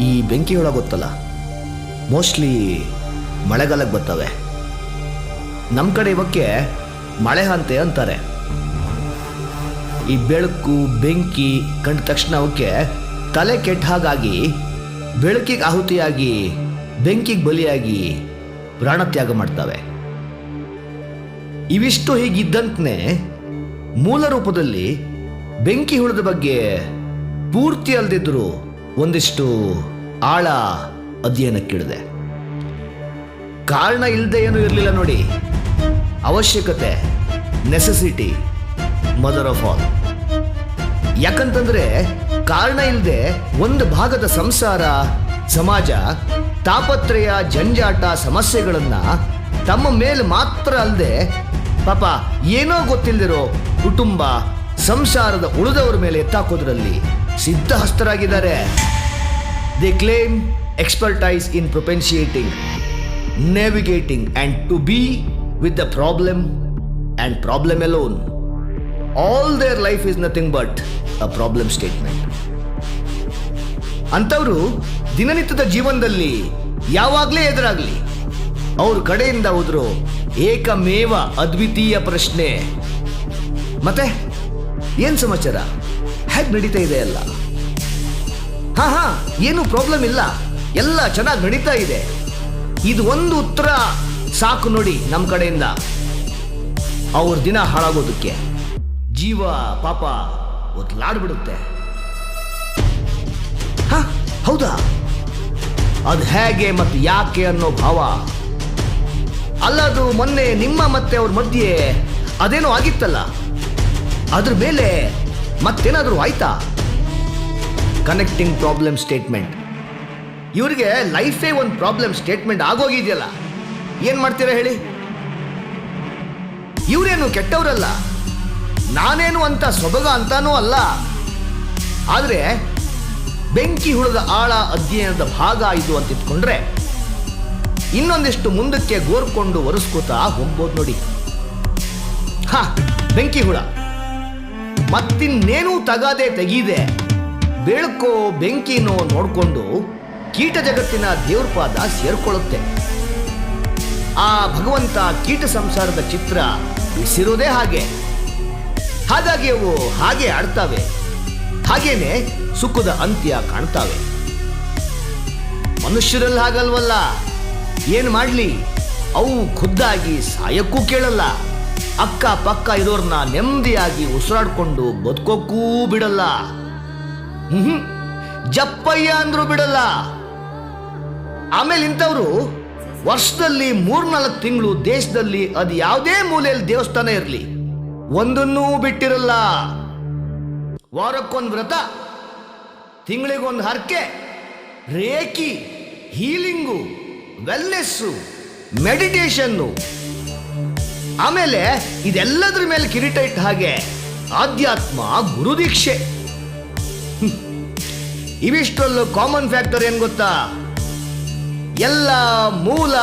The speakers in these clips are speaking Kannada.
ಈ ಬೆಂಕಿ ಹುಳ ಗೊತ್ತಲ್ಲ? ಮೋಸ್ಟ್ಲಿ ಮಳೆಗಾಲಕ್ಕೆ ಬರ್ತವೆ. ನಮ್ಮ ಕಡೆ ಇವಕ್ಕೆ ಮಳೆ ಹಂತೆ ಅಂತಾರೆ. ಈ ಬೆಳಕು, ಬೆಂಕಿ ಕಂಡ ತಕ್ಷಣ ಅವಕ್ಕೆ ತಲೆ ಕೆಟ್ಟ ಹಾಗಾಗಿ ಬೆಳಕಿಗೆ ಆಹುತಿಯಾಗಿ, ಬೆಂಕಿಗೆ ಬಲಿಯಾಗಿ ಪ್ರಾಣತ್ಯಾಗ ಮಾಡ್ತವೆ. ಇವಿಷ್ಟು ಹೀಗಿದ್ದಂತೆ ಮೂಲ ರೂಪದಲ್ಲಿ ಬೆಂಕಿ ಹುಳದ ಬಗ್ಗೆ ಪೂರ್ತಿ ಅಲ್ದಿದ್ರು ಒಂದಿಷ್ಟು ಆಳ ಅಧ್ಯಯನಕ್ಕಿಳಿದೆ. ಕಾರಣ ಇಲ್ಲದೆ ಏನೂ ಇರಲಿಲ್ಲ ನೋಡಿ. ಅವಶ್ಯಕತೆ ನೆಸೆಸಿಟಿ ಮದರ್ ಆಫ್ ಆಲ್ ಯಾಕಂತಂದ್ರೆ ಕಾರಣ ಇಲ್ಲದೆ ಒಂದು ಭಾಗದ ಸಂಸಾರ, ಸಮಾಜ, ತಾಪತ್ರಯ, ಜಂಜಾಟ, ಸಮಸ್ಯೆಗಳನ್ನ ತಮ್ಮ ಮೇಲೆ ಮಾತ್ರ ಅಲ್ಲದೆ ಪಾಪ ಏನೋ ಗೊತ್ತಿಲ್ಲದಿರೋ ಕುಟುಂಬ ಸಂಸಾರದ ಉಳಿದವರ ಮೇಲೆ ಎತ್ತಾಕೋದ್ರಲ್ಲಿ ಸಿದ್ಧಹಸ್ತರಾಗಿದ್ದಾರೆ. They claim expertise in propitiating navigating and to be with the problem and problem alone all their life is nothing but a problem statement ಅಂಥವರು ದಿನನಿತ್ಯದ ಜೀವನದಲ್ಲಿ ಯಾವಾಗಲೇ ಎದುರಾಗಲಿ, ಅವ್ರ ಕಡೆಯಿಂದ ಹೋದ್ರು ಏಕಮೇವ ಅದ್ವಿತೀಯ ಪ್ರಶ್ನೆ. ಮತ್ತೆ ಏನ್ ಸಮಾಚಾರ? ಹೇಗ್ ನಡೀತಾ ಇದೆ ಎಲ್ಲ? ಹಾ ಹಾ, ಏನು ಪ್ರಾಬ್ಲಮ್ ಇಲ್ಲ. ಎಲ್ಲ ಚೆನ್ನಾಗಿ ನಡೀತಾ ಇದೆ. ಇದು ಒಂದು ಉತ್ತರ ಸಾಕು ನೋಡಿ ನಮ್ಮ ಕಡೆಯಿಂದ. ಅವ್ರ ದಿನ ಹಾಳಾಗೋದಕ್ಕೆ. ಜೀವ, ಪಾಪ ಒದ್ಲಾಡ್ಬಿಡುತ್ತೆ. ಹಾ, ಹೌದಾ? ಅದು ಹೇಗೆ ಮತ್ತು ಯಾಕೆ ಅನ್ನೋ ಭಾವ. ಅಲ್ಲದು ಮೊನ್ನೆ ನಿಮ್ಮ ಮತ್ತೆ ಅವ್ರ ಮಧ್ಯೆ ಅದೇನೋ ಆಗಿತ್ತಲ್ಲ? ಅದ್ರ ಮೇಲೆ ಮತ್ತೇನಾದರೂ ಆಯ್ತಾ? ಕನೆಕ್ಟಿಂಗ್ ಪ್ರಾಬ್ಲಮ್ ಸ್ಟೇಟ್ಮೆಂಟ್ ಇವರಿಗೆ ಲೈಫೇ ಒಂದು ಪ್ರಾಬ್ಲಮ್ ಸ್ಟೇಟ್ಮೆಂಟ್ ಆಗೋಗಿದೆಯಲ್ಲ. ಏನು ಮಾಡ್ತೀರಾ ಹೇಳಿ? ಇವರೇನು ಕೆಟ್ಟವರಲ್ಲ. ನಾನೇನು ಅಂತ ಸೊಬಗ ಅಂತಾನೂ ಅಲ್ಲ. ಆದರೆ ಬೆಂಕಿ ಹುಳದ ಆಳ ಅಧ್ಯಯನದ ಭಾಗ ಇದು ಅಂತ ಇಟ್ಕೊಂಡ್ರೆ ಇನ್ನೊಂದಿಷ್ಟು ಮುಂದಕ್ಕೆ ಗೋರ್ಕೊಂಡು ಒರೆಸ್ಕೋತಾ ಹೋಗ್ಬೋದು ನೋಡಿ. ಹಾ, ಬೆಂಕಿ ಹುಳ. ಮತ್ತಿನ್ನೇನೂ ತಗಾದೆ ತೆಗೀದೆ. ಬೆಳಕೋ ಬೆಂಕಿನೋ ನೋಡಿಕೊಂಡು ಕೀಟ ಜಗತ್ತಿನ ದೇವ್ರ ಪಾದ ಸೇರ್ಕೊಳ್ಳುತ್ತೆ. ಆ ಭಗವಂತ ಕೀಟ ಸಂಸಾರದ ಚಿತ್ರ ಬಿಸಿರೋದೇ ಹಾಗೆ. ಹಾಗಾಗಿ ಅವು ಹಾಗೆ ಆಡ್ತಾವೆ. ಹಾಗೇನೆ ಸುಖದ ಅಂತ್ಯ ಕಾಣ್ತಾವೆ. ಮನುಷ್ಯರಲ್ಲಿ ಹಾಗಲ್ವಲ್ಲ? ಏನು ಮಾಡಲಿ? ಅವು ಖುದ್ದಾಗಿ ಸಾಯಕ್ಕೂ ಕೇಳಲ್ಲ. ಅಕ್ಕ ಪಕ್ಕ ಇರೋರ್ನ ನೆಮ್ಮದಿಯಾಗಿ ಉಸಿರಾಡ್ಕೊಂಡು ಬದುಕೋಕ್ಕೂ ಬಿಡಲ್ಲ. ಹ್ಮ್ ಜಪ್ಪಯ್ಯ ಅಂದ್ರು ಬಿಡಲ್ಲ. ಆಮೇಲೆ ಇಂಥವ್ರು ವರ್ಷದಲ್ಲಿ ಮೂರ್ನಾಲ್ಕು ತಿಂಗಳು ದೇಶದಲ್ಲಿ ಅದು ಯಾವುದೇ ಮೂಲೆಯಲ್ಲಿ ದೇವಸ್ಥಾನ ಇರಲಿ, ಒಂದನ್ನೂ ಬಿಟ್ಟಿರಲ್ಲ. ವಾರಕ್ಕೊಂದು ವ್ರತ, ತಿಂಗಳಿಗೊಂದು ಹರಕೆ, ರೇಖಿ, ಹೀಲಿಂಗು ವೆಲ್ನೆಸ್ಸು ಮೆಡಿಟೇಷನ್ನು ಆಮೇಲೆ ಇದೆಲ್ಲದ್ರ ಮೇಲೆ ಕಿರೀಟ ಇಟ್ಟ ಹಾಗೆ ಆಧ್ಯಾತ್ಮ ಗುರುದೀಕ್ಷೆ. ದೀಕ್ಷೆ ಇವಿಷ್ಟರಲ್ಲೂ ಕಾಮನ್ ಫ್ಯಾಕ್ಟರ್ ಏನು ಗೊತ್ತಾ? ಎಲ್ಲ ಮೂಲ,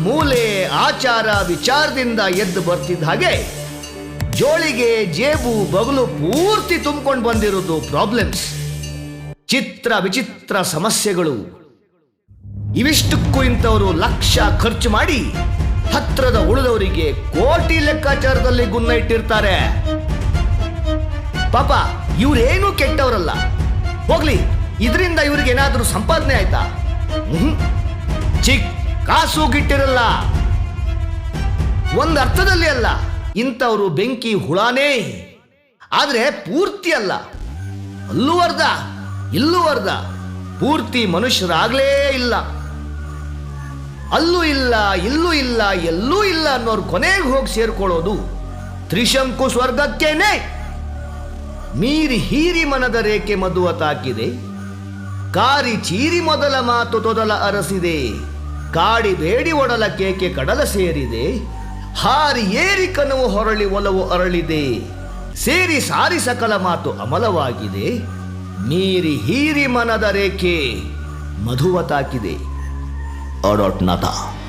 ಮೂಲೆ, ಆಚಾರ, ವಿಚಾರದಿಂದ ಎದ್ದು ಬರ್ತಿದ್ದ ಹಾಗೆ ಜೋಳಿಗೆ ಜೇಬು, ಬಗಲು ಪೂರ್ತಿ ತುಂಬಿಕೊಂಡು ಬಂದಿರೋದು ಪ್ರಾಬ್ಲಮ್ಸ್ ಚಿತ್ರ ವಿಚಿತ್ರ ಸಮಸ್ಯೆಗಳು. ಇವಿಷ್ಟಕ್ಕೂ ಇಂಥವರು ಲಕ್ಷ ಖರ್ಚು ಮಾಡಿ ಹತ್ರದ ಉಳಿದವರಿಗೆ ಕೋಟಿ ಲೆಕ್ಕಾಚಾರದಲ್ಲಿ ಗುನ್ನ ಇಟ್ಟಿರ್ತಾರೆ. ಪಾಪ, ಇವ್ರೇನು ಕೆಟ್ಟವರಲ್ಲ. ಹೋಗ್ಲಿ, ಇದರಿಂದ ಇವ್ರಿಗೆ ಏನಾದರೂ ಸಂಪಾದನೆ ಆಯ್ತಾ? ಚಿಕ್ ಕಾಸು ಗಿಟ್ಟಿರಲ್ಲ ಒಂದು ಅರ್ಥದಲ್ಲಿ ಅಲ್ಲ, ಇಂಥವ್ರು ಬೆಂಕಿ ಹುಳಾನೇ. ಆದ್ರೆ ಪೂರ್ತಿ ಅಲ್ಲ, ಅಲ್ಲೂ ಅರ್ಧ, ಇಲ್ಲೂ ಅರ್ಧ, ಪೂರ್ತಿ ಮನುಷ್ಯರಾಗ್ಲೇ ಇಲ್ಲ. ಅಲ್ಲೂ ಇಲ್ಲ, ಇಲ್ಲೂ ಇಲ್ಲ, ಎಲ್ಲೂ ಇಲ್ಲ ಅನ್ನೋರು ಕೊನೆಗೆ ಹೋಗಿ ಸೇರ್ಕೊಳ್ಳೋದು ತ್ರಿಶಂಕು ಸ್ವರ್ಗಕ್ಕೇನೆ. ಮೀರಿ ಹೀರಿ ಮನದ ರೇಖೆ ಮದುವ ತಾಕಿದೆ, ಕಾರಿ ಚೀರಿ ಮೊದಲ ಮಾತು ತೊದಲ ಅರಸಿದೆ, ಕಾಡಿ ಬೇಡಿ ಒಡಲ ಕೇಕೆ ಕಡಲ ಸೇರಿದೆ, ಹಾರಿ ಏರಿ ಕನವು ಹೊರಳಿ ಒಲವು ಅರಳಿದೆ, ಸೇರಿ ಸಾರಿ ಸಕಲ ಮಾತು ಅಮಲವಾಗಿದೆ, ಮೀರಿ ಹೀರಿ ಮನದ ರೇಖೆ ಮಧುವ ತಾಕಿದೆ. a Rotnata.